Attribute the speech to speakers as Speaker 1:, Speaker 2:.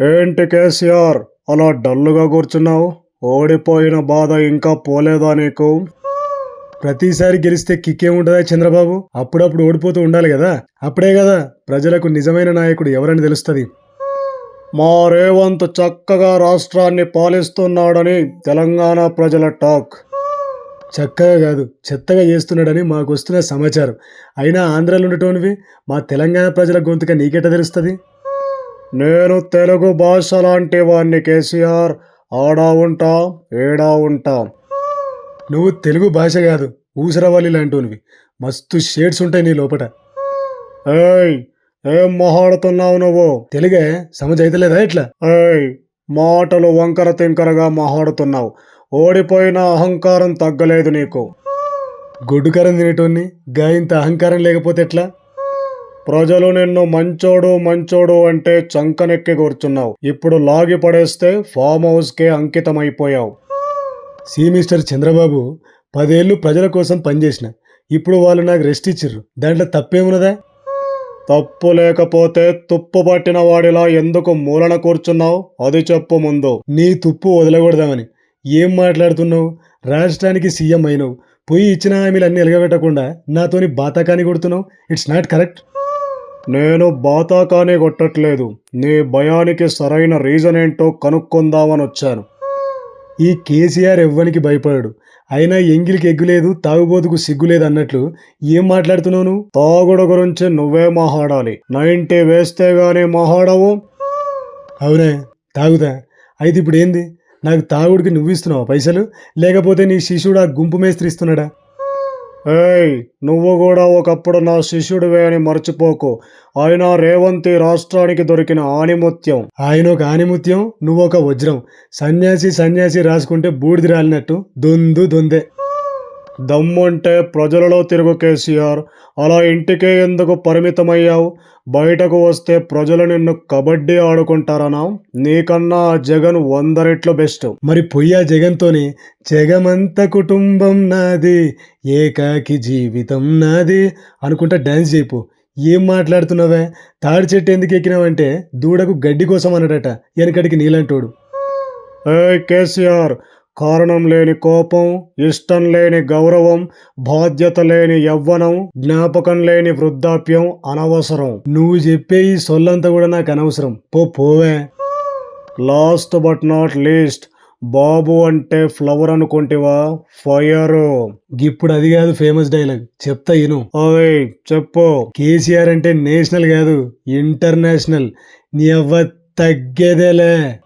Speaker 1: ఏంటి కేసీఆర్? అలా డల్లుగా కూర్చున్నావు? ఓడిపోయిన బాధ ఇంకా పోలేదా నీకు? ప్రతిసారి గెలిస్తే కిక్కే ఉంటుందా చంద్రబాబు? అప్పుడప్పుడు ఓడిపోతూ ఉండాలి కదా? అప్పుడే కదా ప్రజలకు నిజమైన నాయకుడు ఎవరని తెలుస్తుంది? మా రేవంత్ చక్కగా రాష్ట్రాన్ని పాలిస్తున్నాడని తెలంగాణ ప్రజల టాక్. చక్కగా కాదు చెత్తగా చేస్తున్నాడని మాకు వస్తున్న సమాచారం. అయినా ఆంధ్రాలో ఉండటోనివి మా తెలంగాణ ప్రజల గొంతుక నీకెట తెలుస్తుంది? నేను తెలుగు భాష లాంటి వాణ్ణి కేసీఆర్ ఆడా ఉంటా ఏడా ఉంటా. నువ్వు తెలుగు భాష కాదు ఊసరవాలి లాంటివి మస్తు షేడ్స్ ఉంటాయి నీ లోపట. ఏయ్ ఏం మాట్లాడుతున్నావు నువ్వు? తెలుగే సమజ్ అయితలేదా ఇట్లా? ఏయ్ మాటలు వంకర తింకరగా మాట్లాడుతున్నావు ఓడిపోయిన అహంకారం తగ్గలేదు నీకు. గొడ్డుకారం తినేటోన్ని గా ఇంత అహంకారం లేకపోతే ఎట్లా? ప్రజలు నిన్ను మంచోడు మంచోడు అంటే చంకనెక్కి కూర్చున్నావు. ఇప్పుడు లాగి పడేస్తే ఫామ్ హౌస్కే అంకితమైపోయావు. సి మిస్టర్ చంద్రబాబు పదేళ్ళు ప్రజల కోసం పనిచేసిన. ఇప్పుడు వాళ్ళు నాకు రెస్ట్ ఇచ్చిర్రు. దాంట్లో తప్పేమున్నదా? తప్పు లేకపోతే తుప్పు పట్టిన వాడిలా ఎందుకు మూలన కూర్చున్నావు? అది చెప్పు ముందు. నీ తుప్పు వదలకూడదామని. ఏం మాట్లాడుతున్నావు? రాష్ట్రానికి సీఎం అయినావు. పోయి ఇచ్చిన హామీలు అన్నీ ఎలగబెట్టకుండా నాతోని బాతాకాని కొడుతున్నావు? It's not correct. నేను బాతాకానే కొట్టట్లేదు. నీ భయానికి సరైన రీజన్ ఏంటో కనుక్కుందామని వచ్చాను. ఈ కేసీఆర్ ఎవ్వనికి భయపడాడు. అయినా ఎంగిలికి ఎగ్గులేదు తాగుబోతుకు సిగ్గులేదు అన్నట్లు ఏం మాట్లాడుతున్నావు నువ్వు? తాగుడు గురించి నువ్వే మాహాడాలి నైంటీ వేస్తే గానీ మాహాడవు అవునే తాగుదా అయితే ఇప్పుడు ఏంది? నాకు తాగుడికి నువ్వు ఇస్తున్నావా పైసలు? లేకపోతే నీ శిష్యుడు ఆ గుంపు మేస్త్రి ఇస్తున్నాడా? ఏయ్ నువ్వు కూడా ఒకప్పుడు నా శిష్యుడివే అని మర్చిపోకు. ఆయన రేవంతి రాష్ట్రానికి దొరికిన ఆణిముత్యం ఆయన ఒక ఆణిముత్యం నువ్వు ఒక వజ్రం. సన్యాసి సన్యాసి రాసుకుంటే బూడిది రాలినట్టు. దొందు దొందే. దమ్ముంటే ప్రజలలో తిరుగు కేసీఆర్. అలా ఇంటికే ఎందుకు పరిమితమయ్యావు? బయటకు వస్తే ప్రజలు నిన్ను కబడ్డీ ఆడుకుంటారనా? నీకన్నా ఆ జగన్ వంద రెట్లు బెస్ట్. మరి పొయ్యా జగన్తోని. జగమంత కుటుంబం నాది. ఏకాకి జీవితం నాది. అనుకుంటా డ్యాన్స్ చేయిపో ఏం మాట్లాడుతున్నావే? తాడి చెట్టు ఎందుకు ఎక్కినావంటే? దూడకు గడ్డి కోసం అన్నాడట. వెనకడికి నీలంటోడు. ఏ కేసీఆర్ కారణం లేని కోపం ఇష్టం లేని గౌరవం బాధ్యత లేని యవ్వనం జ్ఞాపకం లేని వృద్ధాప్యం అనవసరం. నువ్వు చెప్పే ఈ సొల్లంతా కూడా నాకు అనవసరం. పో పోవే. లాస్ట్ బట్ నాట్ లీస్ట్ బాబు అంటే ఫ్లవర్ అనుకుంటేవా? ఫైర్ ఇప్పుడు అది కాదు ఫేమస్ డైలాగ్ చెప్తా ఇను అదే చెప్పు. కేసీఆర్ అంటే నేషనల్ కాదు ఇంటర్నేషనల్ నీ అవ్వ తగ్గేదేలే.